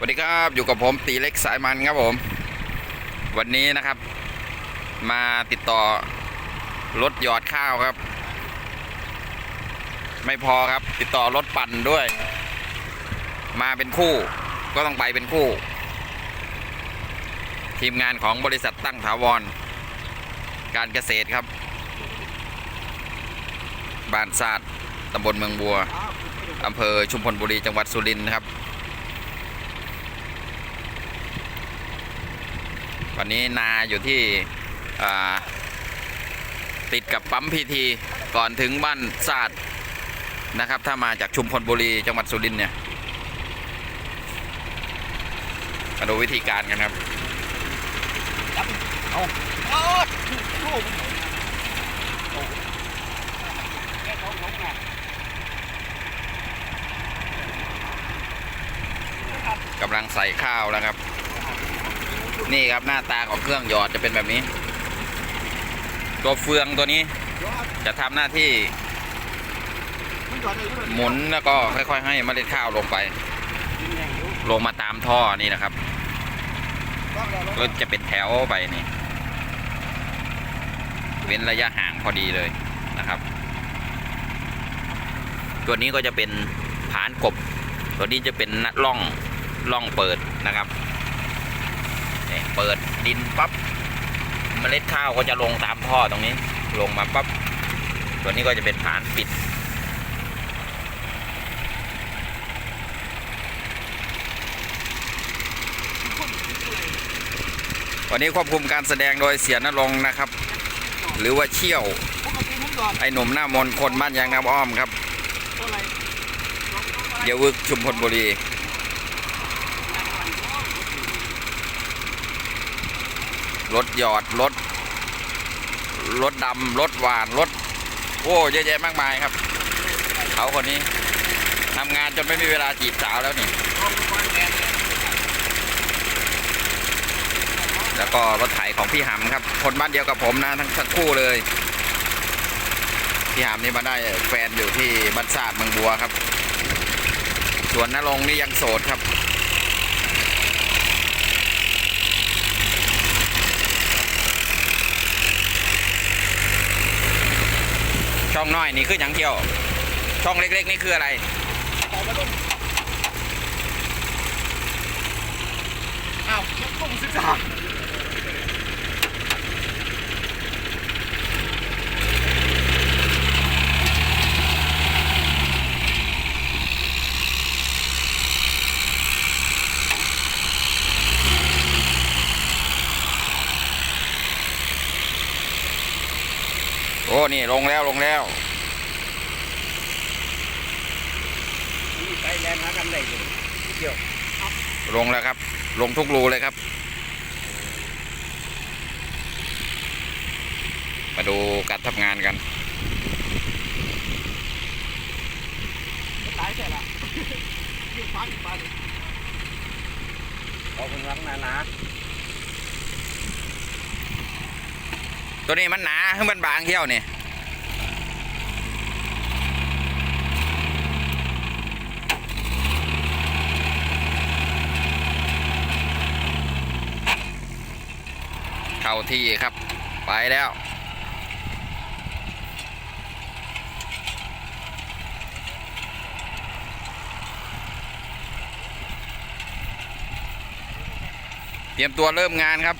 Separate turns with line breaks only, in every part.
สวัสดีครับอยู่กับผมตีเล็กสายมันครับผม วันนี้นะครับ มาติดต่อรถหยอดข้าวครับ ไม่พอครับ ติดต่อรถปั่นด้วย มาเป็นคู่ ก็ต้องไปเป็นคู่ ทีมงานของบริษัทตั้งถาวร การเกษตรครับ บ้านซาดตร์ตำบลเมืองบัวอำเภอชุมพลบุรีจังหวัดสุรินทร์ครับ วันนี้นาอยู่ที่ติดกับปั๊มพีทีก่อนถึงบ้านซาดนะครับ ถ้ามาจากชุมพลบุรีจังหวัดสุรินทร์เนี่ย มาดูวิธีการกันครับ
โอ้โหแค่สองสองนะ
กำลังใส่ข้าวแล้วครับ นี่ครับหน้าตาของเครื่องหยอดจะเป็นแบบนี้ ตัวเฟืองตัวนี้จะทำหน้าที่ หมุนแล้วก็ค่อย ๆ ให้เมล็ดข้าวลงไป ลงมาตามท่อนี่นะครับก็จะเป็นแถวไปนี่ เว้นระยะห่างพอดีเลยนะครับ ตัวนี้ก็จะเป็นผานกบ ตัวนี้จะเป็นนัดล่องล่องเปิดนะครับ นี่เปิดดินปั๊บเมล็ดข้าวก็จะลงตามท่อตรงนี้ ลงมาปั๊บตัวนี้ก็จะเป็นผานปิด วันนี้ควบคุมการแสดงโดยเสียนรงค์นะครับ หรือว่าเชี่ยว
ปกติมันจอด
ไอหนุ่มหน้ามนต์คนบ้านยางน้ำอ้อมครับ
เท่าไหร่
เดี๋ยววึกชุมพลบุรี รถหยอดรถรถดำรถหวานรถโอ้เยอะแยะมากมายครับเขาคนนี้ทำงานจนไม่มีเวลาจีบสาวแล้วนี่แล้วก็รถไถของพี่หำครับ คนบ้านเดียวกับผมนะทั้งทั้งคู่เลย พี่หำนี่มาได้แฟนอยู่ที่บ้านซาดเมืองบัวครับ ส่วนนรงนี่ยังโสดครับ ช่องน้อยนี่คืออย่างเที่ยว ช่องเล็ก ๆ นี่คืออะไร
อ้าวมันคงศึกษา
นี่ลงแล้วลงแล้ว
ไปแรงหากันได้เลยเดี๋ยว
ลงแล้วครับ ลงทุกรูเลยครับ มาดูการทำงานกัน
มันหลายแค่ละยิ่งฟังยิ่งฟังเอาคนรักหนา
ตัวนี้มันหนาให้มันบางเที่ยวนี่ เข้าที่ครับ ไปแล้ว เตรียมตัวเริ่มงานครับ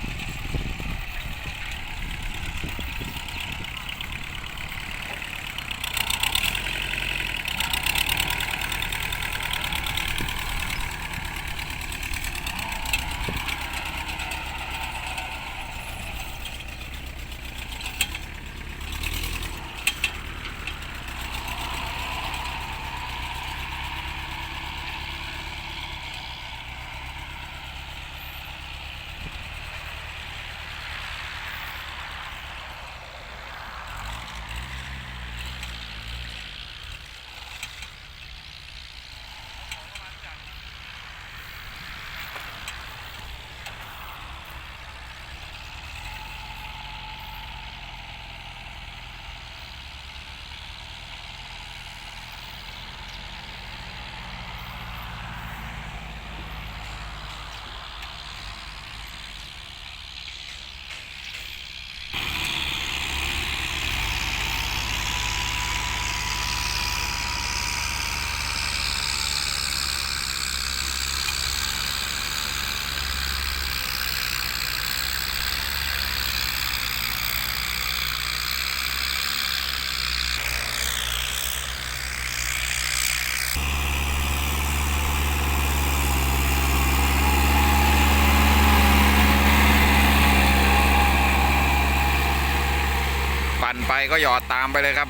ั่นไปก็หยอดตามไปเลยครับ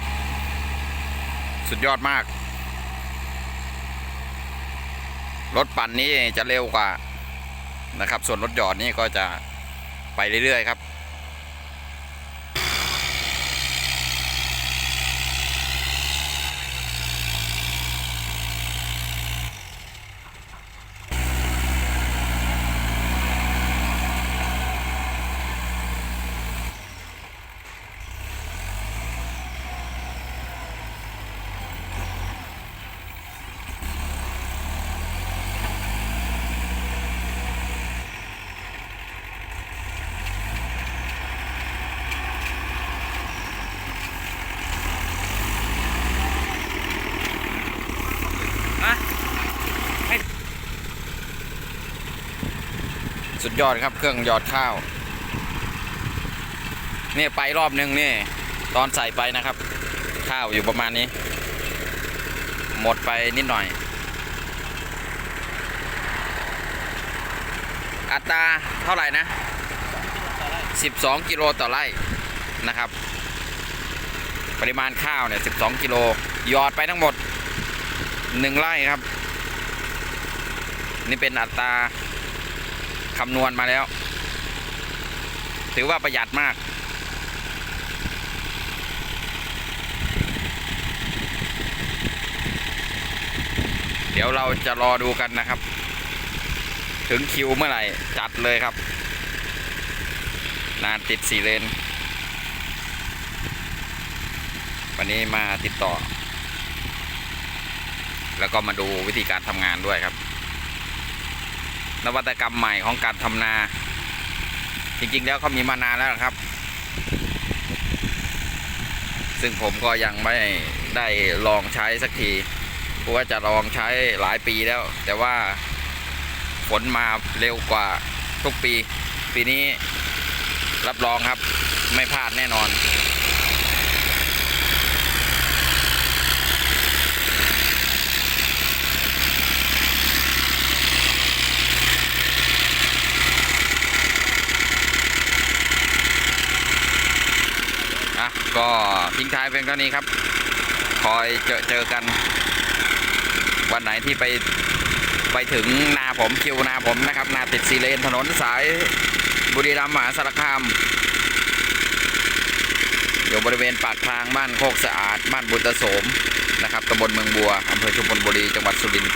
สุดยอดมาก รถปั่นนี้จะเร็วกว่านะครับ ส่วนรถหยอดนี่ก็จะไปเรื่อยๆครับ สุดยอดครับเครื่องยอดข้าวเนี่ยไปรอบนึงนี่ ตอนใส่ไปนะครับ ข้าวอยู่ประมาณนี้ หมดไปนิดหน่อย อัตราเท่าไหร่นะ 12 กิโลต่อไร่นะครับ ปริมาณข้าวเนี่ย 12 กิโลยอดไปทั้งหมด 1 ไร่ครับ นี่เป็นอัตรา คำนวณมาแล้ว ถือว่าประหยัดมาก เดี๋ยวเราจะรอดูกันนะครับ ถึงคิวเมื่อไหร่ จัดเลยครับ นานติดสี่เลน วันนี้มาติดต่อ แล้วก็มาดูวิธีการทำงานด้วยครับ นวัตกรรมใหม่ของการทำนา จริงๆ แล้วเขามีมานานแล้วครับ ซึ่งผมก็ยังไม่ได้ลองใช้สักทีเพราะว่าจะลองใช้หลายปีแล้ว แต่ว่าฝนมาเร็วกว่าทุกปี ปีนี้รับรองครับไม่พลาดแน่นอน อะ ก็ทิ้งท้ายเพียงเท่านี้ครับ คอยเจอเจอกัน วันไหนที่ไปไปถึงนาผมคิวนาผมนะครับ นาติดซีเลนถนนสายบุรีรัมย์มหาสารคาม อยู่บริเวณปากทางบ้านโคกสะอาด บ้านบุตรโสมนะครับตำบลเมืองบัวอำเภอชุมพลบุรีจังหวัดสุรินทร์